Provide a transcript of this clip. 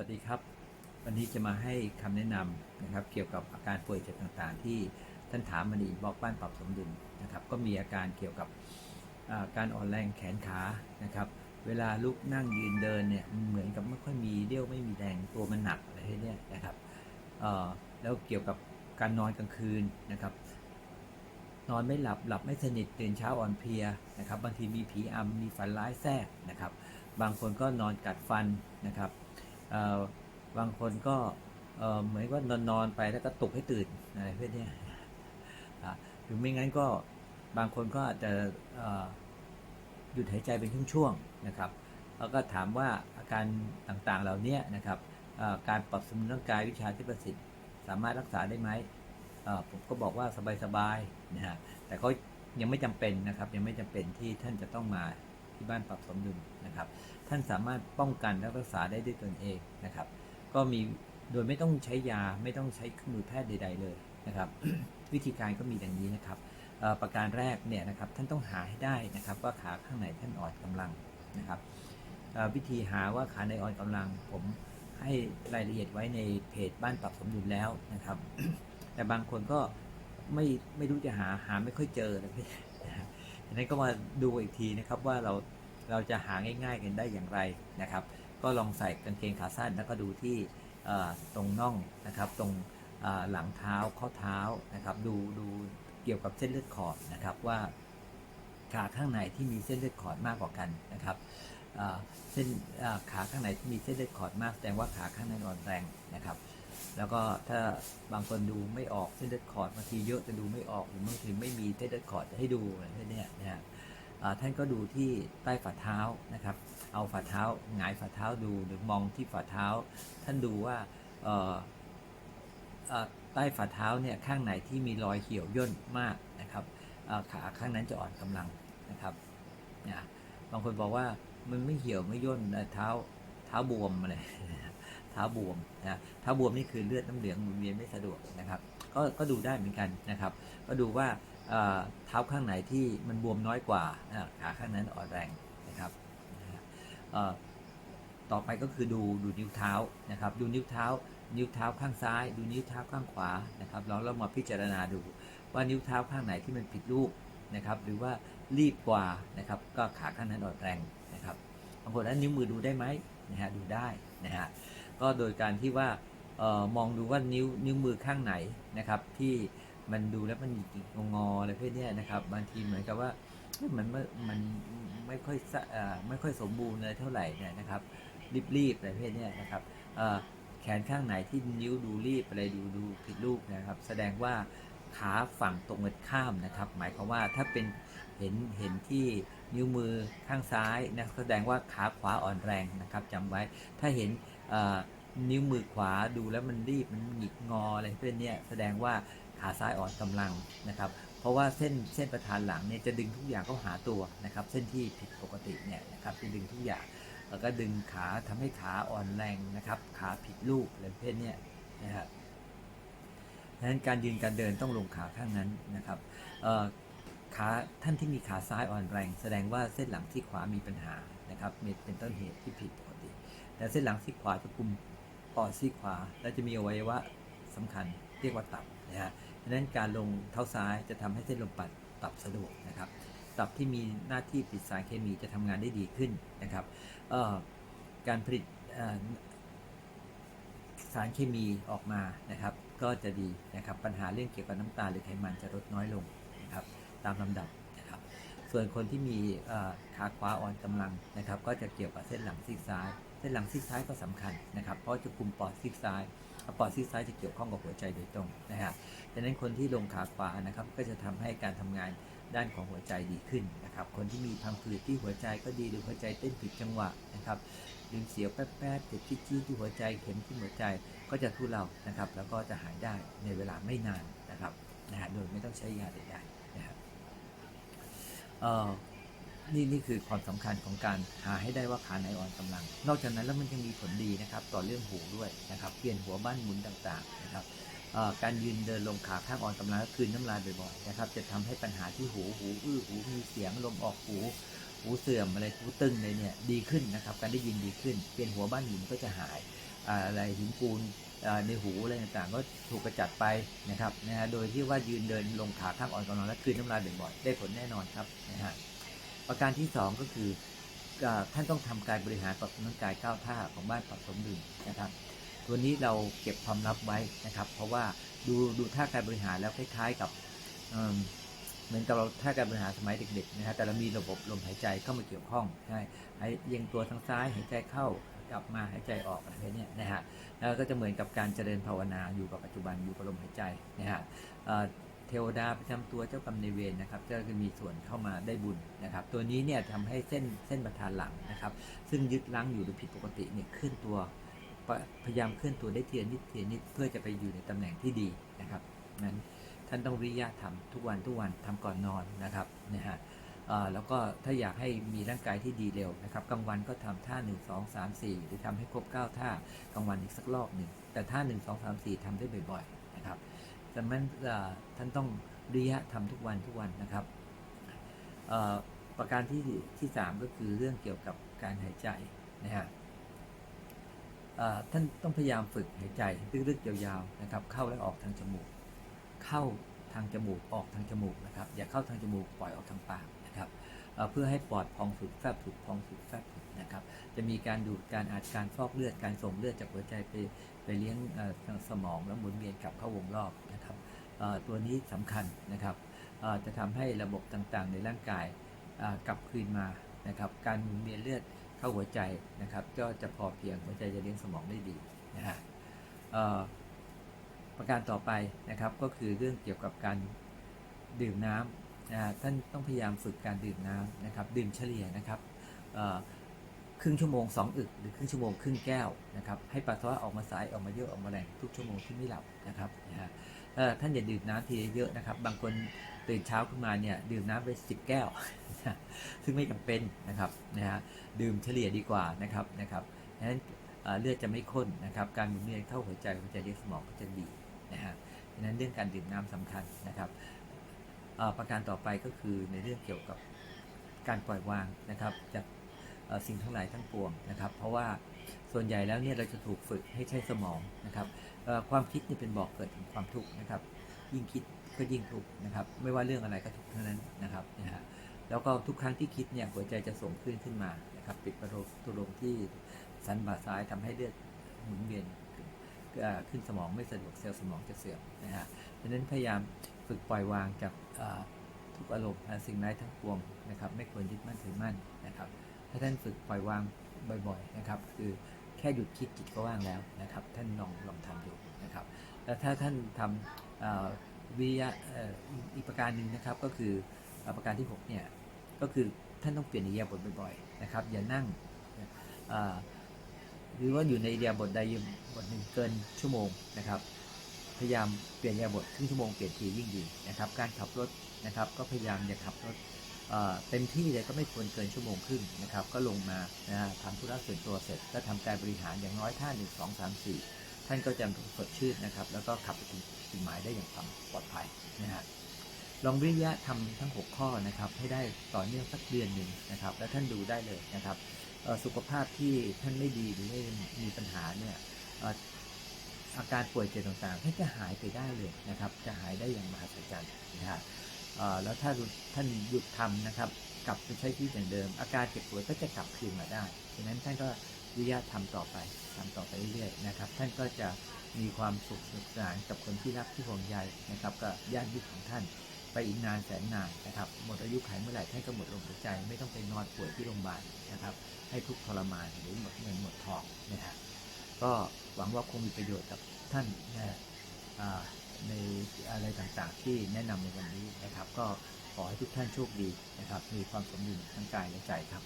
วัสดีครับ วันนี้จะมาให้คำแนะนำนะครับ เกี่ยวกับอาการป่วยเจ็บต่างๆ ที่ท่านถามมาในบอกบ้านปรับสมดุลนะครับ ก็มีอาการเกี่ยวกับาการอ่อนแรงแขนขานะครับ เวลาลุกนั่งยืนเดินเนี่ยมันเหมือนกับไม่ค่อยมีเรี่ยวไม่มีแรงตัวมันหนักอะไรเนี่ยนะครับแล้วเกี่ยวกับการนอนกลางคืนนะครับ นอนไม่หลับหลับไม่สนิทตื่นเช้าอ่อนเพลียนะครับ บางทีมีผีอำมีฝันร้ายแทรกนะครับ บางคนก็นอนกัดฟันนะครับ บางคนก็เหมือนว่านอนนอนๆไปแล้วก็ตกให้ตื่นอะไรพวกเนี้ยหรือไม่งั้นก็บางคนก็อาจจะหยุดหายใจเป็นช่วงๆนะครับแล้วก็ถามว่าอาการต่างๆเหล่านี้นะครับการปรับสมดุลร่างกายวิชาที่ประสิทธิ์ สามารถรักษาได้ไหมผมก็บอกว่าสบายๆนะฮะแต่ก็ยังไม่จำเป็นนะครับ ยังไม่จำเป็นที่ท่านจะต้องมา ที่บ้านปรับสมดุลนะครับ ท่านสามารถป้องกันและรักษาได้ด้วยตนเองนะครับ ก็มีโดยไม่ต้องใช้ยาไม่ต้องใช้เครื่องมือแพทย์ใด ๆ เลยนะครับ วิธีการก็มีดังนี้นะครับอ่อประการแรกเนี่ยนะครับท่านต้องหาให้ได้นะครับ ว่าขาข้างไหนท่านอ่อนกำลังนะครับวิธีหาว่าขาไหนอ่อนกำลัง ผมให้รายละเอียดไว้ในเพจบ้านปรับสมดุลแล้วนะครับ แต่บางคนก็ไม่ไม่รู้จะหาหาไม่ค่อยเจอนะพี่ดังนั้นก็มาดูอีกทีนะครับว่าเรา เราจะหาง่ายๆกันได้อย่างไรนะครับ ก็ลองใส่กางเกงขาสั้นแล้วก็ดูที่ตรงน่องนะครับตรงหลังเท้าข้อเท้านะครับ ดูดูเกี่ยวกับเส้นเลือดขอดนะครับว่าขาข้างไหนที่มีเส้นเลือดขอดมากกว่ากันนะครับเส้นขาข้างไหนที่มีเส้นเลือดขอดมากแสดงว่าขาข้างในอ่อนแรงนะครับ แล้วก็ถ้าบางคนดูไม่ออกเส้นเลือดขอดบางทีเยอะจะดูไม่ออกหรือบางทีไม่มีเส้นเลือดขอดจะให้ดูอะไรเนี้ยนะฮะอ่า ท่านก็ดูที่ใต้ฝ่าเท้านะครับ เอาฝ่าเท้าหงายฝ่าเท้าดูหรือมองที่ฝ่าเท้า ท่านดูว่าใต้ฝ่าเท้าเนี่ยข้างไหนที่มีรอยเหี่ยวย่นมากนะครับขาข้างนั้นจะอ่อนกำลังนะครับนะบางคนบอกว่ามันไม่เหี่ยวไม่ย่นเท้าเท้าบวมอะไรเท้าบวมนะเท้าบวมนี่คือเลือดน้ำเหลืองหมุนเวียนไม่สะดวกนะครับ ก็ก็ดูได้เหมือนกันนะครับ ก็ดูว่า เท้าข้างไหนที่มันบวมน้อยกว่าขาข้างนั้นอ่อนแรงนะครับต่อไปก็คือดูดูนิ้วเท้านะครับ ดูนิ้วเท้า นิ้วเท้าข้างซ้าย ดูนิ้วเท้าข้างขวานะครับเราเรามาพิจารณาดูว่านิ้วเท้าข้างไหนที่มันผิดรูปนะครับ หรือว่ารีบกว่านะครับก็ขาข้างนั้นอ่อนแรงนะครับบางคนนั้นนิ้วมือดูได้ไหมนะฮะดูได้นะฮะก็โดยการที่ว่ามองดูว่านิ้วนิ้วมือข้างไหนนะครับที่ มันดูแล้วมันหยิกงออะไรพวกเนี้ยนะครับ บางทีเหมือนกับว่ามันไม่มันไม่ค่อยสะอ่อไม่ค่อยสมบูรณ์เลยเท่าไหร่เนี่ยนะครับ รีบๆอะไรพวกเนี้ยนะครับเอ่อแขนข้างไหนที่นิ้วดูรีบอะไรดูดูผิดรูปนะครับ แสดงว่าขาฝั่งตรงกันข้ามนะครับ หมายความว่าถ้าเป็นเห็นเห็นที่นิ้วมือข้างซ้ายนะแสดงว่าขาขวาอ่อนแรงนะครับจำไว้ถ้าเห็นนิ้วมือขวาดูแล้วมันรีบมันหงิกงออะไรเพื่อนเนี่ยแสดงว่า ขาซ้ายอ่อนกำลังนะครับเพราะว่าเส้นเส้นประธานหลังเนี่ยจะดึงทุกอย่างเข้าหาตัวนะครับเส้นที่ผิดปกติเนี่ยนะครับจะดึงทุกอย่าง แล้วก็ดึงขาทำให้ขาอ่อนแรงนะครับขาผิดรูปอะไรเพื่อนเนี่ยนะครับดังนั้นการยืนการเดินต้องลงขาข้างนั้นนะครับขาท่านที่มีขาซ้ายอ่อนแรง แสดงว่าเส้นหลังที่ขวามีปัญหานะครับเป็นต้นเหตุที่ผิดปกติแต่เส้นหลังซีกขวาจะกลุ่มปอดซีกขวา และจะมีอวัยวะสำคัญเรียกว่าตับนะฮะ ดังนั้นการลงเท้าซ้ายจะทำให้เส้นลมปัดตับสะดวกนะครับ ตับที่มีหน้าที่ผลิตสารเคมีจะทำงานได้ดีขึ้นนะครับการผลิตสารเคมีออกมานะครับ ก็จะดีนะครับ ปัญหาเรื่องเกี่ยวกับน้ำตาลหรือไขมันจะลดน้อยลงนะครับ ตามลำดับนะครับ ส่วนคนที่มีขาขวาอ่อนกำลังนะครับ ก็จะเกี่ยวกับเส้นหลังซีกซ้าย เส้นหลังซีกซ้ายก็สำคัญนะครับ เพราะจะคุมปอดซีกซ้าย ปอดซีซ้ายจะเกี่ยวข้องกับหัวใจโดยตรงนะฮะดังนั้นคนที่ลงขาขวานะครับก็จะทำให้การทำงานด้านของหัวใจดีขึ้นนะครับ คนที่มีพังผืดที่หัวใจก็ดีหรือหัวใจเต้นผิดจังหวะนะครับดึงเสียวแป๊บๆเจ็บจี้ที่หัวใจเข็มที่หัวใจก็จะทุเลานะครับ แล้วก็จะหายได้ในเวลาไม่นานนะครับนะฮะโดยไม่ต้องใช้ยาใดๆนะครับ นี่นี่คือความสำคัญของการหาให้ได้ว่าขาไหนอ่อนกำลัง นอกจากนั้นแล้วมันยังมีผลดีนะครับต่อเรื่องหูด้วยนะครับเปลี่ยนหัวบ้านหมุนต่างๆนะครับการยืนเดินลงขาข้างอ่อนกำลังก็คืนน้ำลายบ่อยๆนะครับจะทำให้ปัญหาที่หูหูอื้อหูมีเสียงลมออกหูหูเสื่อมอะไรหูตึงเลยเนี่ยดีขึ้นนะครับการได้ยินดีขึ้น เปลี่ยนหัวบ้านหินก็จะหายอะไรหินปูนในหูอะไรต่างๆก็ถูกกระจัดไปนะครับนะฮะโดยที่ว่ายืนเดินลงขาข้างอ่อนก่อนนอนและคืนน้ำลายบ่อยๆได้ผลแน่นอนครับนะฮะ ประการที่สองก็คือท่านต้องทำการบริหารปรับสมดุลกายก้าวท่าของบ้านปรับสมดุลนะครับตัวนี้เราเก็บความลับไว้นะครับ เพราะว่าดูดูท่าการบริหารแล้วคล้ายๆกับเหมือนกับเราท่าการบริหารสมัยเด็กๆนะฮะแต่เรามีระบบลมหายใจเข้ามาเกี่ยวข้องใช่หายเอียงตัวทางซ้ายหายใจเข้ากลับมาหายใจออกอะไรเนี้ยนะฮะแล้วก็จะเหมือนกับการเจริญภาวนาอยู่กับปัจจุบันอยู่กับลมหายใจนะฮะ เทวดาประจำตัวเจ้ากรรมในเวรนะครับจะมีส่วนเข้ามาได้บุญนะครับ ตัวนี้เนี่ยทำให้เส้นเส้นประธานหลังนะครับ ซึ่งยึดลังอยู่หรือผิดปกติเนี่ยเคลื่อนตัวพยายามเคลื่อนตัวได้เทียนนิดเทียนนิดเพื่อจะไปอยู่ในตำแหน่งที่ดีนะครับนั้นท่านต้องวิริยะทำทุกวันทุกวันทำก่อนนอนนะครับนะฮะแล้วก็ถ้าอยากให้มีร่างกายที่ดีเร็วนะครับกลางวันก็ทำท่า 1 2 3 4 หรือทำให้ครบ 9 ท่ากลางวันอีกสักรอบหนึ่งแต่ท่า 1 2 3 4ทำได้บ่อยๆนะครับ แต่มันท่านต้องวิริยะทำทุกวันทุกวันนะครับ ประการที่ที่สามก็คือเรื่องเกี่ยวกับการหายใจนะฮะท่านต้องพยายามฝึกหายใจลึกๆยาวๆนะครับ เข้าและออกทางจมูก เข้าทางจมูกออกทางจมูกนะครับ อย่าเข้าทางจมูกปล่อยออกทางปากนะครับเอ่อเพื่อให้ปอดพองสุดแฟบสุดพองสุดแฟบสุด นะครับ จะมีการดูดการอาจการฟอกเลือดการส่งเลือดจากหัวใจไปไปเลี้ยงสมองแล้วหมุนเวียนกลับเข้าวงรอบนะครับตัวนี้สำคัญนะครับจะทำให้ระบบต่างๆ ในร่างกายกลับคืนมานะครับการหมุนเวียนเลือดเข้าหัวใจนะครับ ก็จะพอเพียงหัวใจจะเลี้ยงสมองได้ดีนะฮะประการต่อไปนะครับก็คือเรื่องเกี่ยวกับการดื่มน้ำนะท่านต้องพยายามฝึกการดื่มน้ำนะครับ ดื่มเฉลี่ยนะครับ ครึ่งชั่วโมงสองอึกหรือครึ่งชั่วโมงครึ่งแก้วนะครับให้ปัสสาวะออกมาสายออกมาเยอะออกมาแรงทุกชั่วโมงที่ไม่หลับนะครับนะฮะท่านอย่าดื่มน้ำทีเยอะนะครับ บางคนตื่นเช้าขึ้นมาเนี่ยดื่มน้ำไปสิบแก้ว ซึ่งไม่จำเป็นนะครับนะฮะดื่มเฉลี่ยดีกว่านะครับนะครับดังนั้นเลือดจะไม่ข้นนะครับ การหมุนเวียนเข้าหัวใจหัวใจเลี้ยงสมองก็จะดีนะฮะดังนั้นเรื่องการดื่มน้ำสำคัญนะครับอ่อประการต่อไปก็คือในเรื่องเกี่ยวกับการปล่อยวางนะครับจาก สิ่งทั้งหลายทั้งปวงนะครับ เพราะว่าส่วนใหญ่แล้วเนี่ยเราจะถูกฝึกให้ใช้สมองนะครับความคิดเนี่ยเป็นบอกเกิดถึงความทุกข์นะครับ ยิ่งคิดก็ยิ่งทุกข์นะครับ ไม่ว่าเรื่องอะไรก็ทุกข์เทั้งนั้นนะครับนะฮะแล้วก็ทุกครั้งที่คิดเนี่ยหัวใจจะส่งคลื่นขึ้นมานะครับปิดประตูตุลงที่สันบ่าซ้ายทำให้เลือดหมุนเวียนขึ้นสมองไม่สะดวกเซลล์สมองจะเสื่อมนะฮะดังนั้นพยายามฝึกปล่อยวางจากทุกอารมณ์และสิ่งใดทั้งปวงนะครับ ไม่ควรยึดมั่นถือมั่นนะครับ ถ้าท่านฝึกปล่อยวางบ่อยๆนะครับคือแค่หยุดคิดจิตก็ว่างแล้วนะครับ ท่านลองลองทำดูนะครับ แล้วถ้าท่านทำวิยะเอ่ออีกประการหนึ่งนะครับก็คืออประการที่หกเนี่ยก็คือท่านต้องเปลี่ยนอิริยาบถบ่อยๆนะครับอย่านั่งหรือว่าอยู่ในอิริยาบถใดบทหนึ่งเกินชั่วโมงนะครับพยายามเปลี่ยนอิยาบถครึ่งชั่วโมงเปลี่ยนทียิ่งดีนะครับ การขับรถนะครับ ก็พยายามอย่าขับรถ เต็มที่เลยก็ไม่ควรเกินชั่วโมงครึ่งนะครับ ก็ลงมานะฮะทำธุระส่วนตัวเสร็จ ก็ทำการบริหารอย่างน้อยท่าหนึ่งสองสามสี่ท่านก็จะสดชื่นนะครับ แล้วก็ขับไปถึงจุดหมายได้อย่างปลอดภัยนะฮะลองวิริยะทำทั้ง 6 ข้อนะครับ ให้ได้ต่อเนื่องสักเดือนหนึ่งนะครับ แล้วท่านดูได้เลยนะครับสุขภาพที่ท่านไม่ดีหรือไม่มีปัญหาเนี่ยอาการป่วยเจ็บต่างๆท่านจะหายไปได้เลยนะครับ จะหายได้อย่างมหัศจรรย์นะครับ แล้วถ้าท่านหยุดทำนะครับ กลับไปใช้ชีวิตอย่างเดิม อาการเจ็บป่วยก็จะกลับคืนมาได้ฉะนั้นท่านก็วิยะทำต่อไปทำต่อไปเรื่อยๆนะครับ ท่านก็จะมีความสุขสนุกสนานกับคนที่รักที่ห่วงใยนะครับกับญาติมิตรของท่าน ไปอีกนานแสนนานนะครับหมดอายุขัยเมื่อไหร่ท่านก็หมดลมหายใจ ไม่ต้องไปนอนป่วยที่โรงพยาบาลนะครับ ให้ทุกทรมานหรือหมดเงินหมดทองนะฮะก็หวังว่าคงมีประโยชน์กับท่านนะฮะ ในอะไรต่างๆ ที่แนะนำในวันนี้นะครับ ก็ขอให้ทุกท่านโชคดีนะครับ มีความสมดุลทั้งกายและใจครับ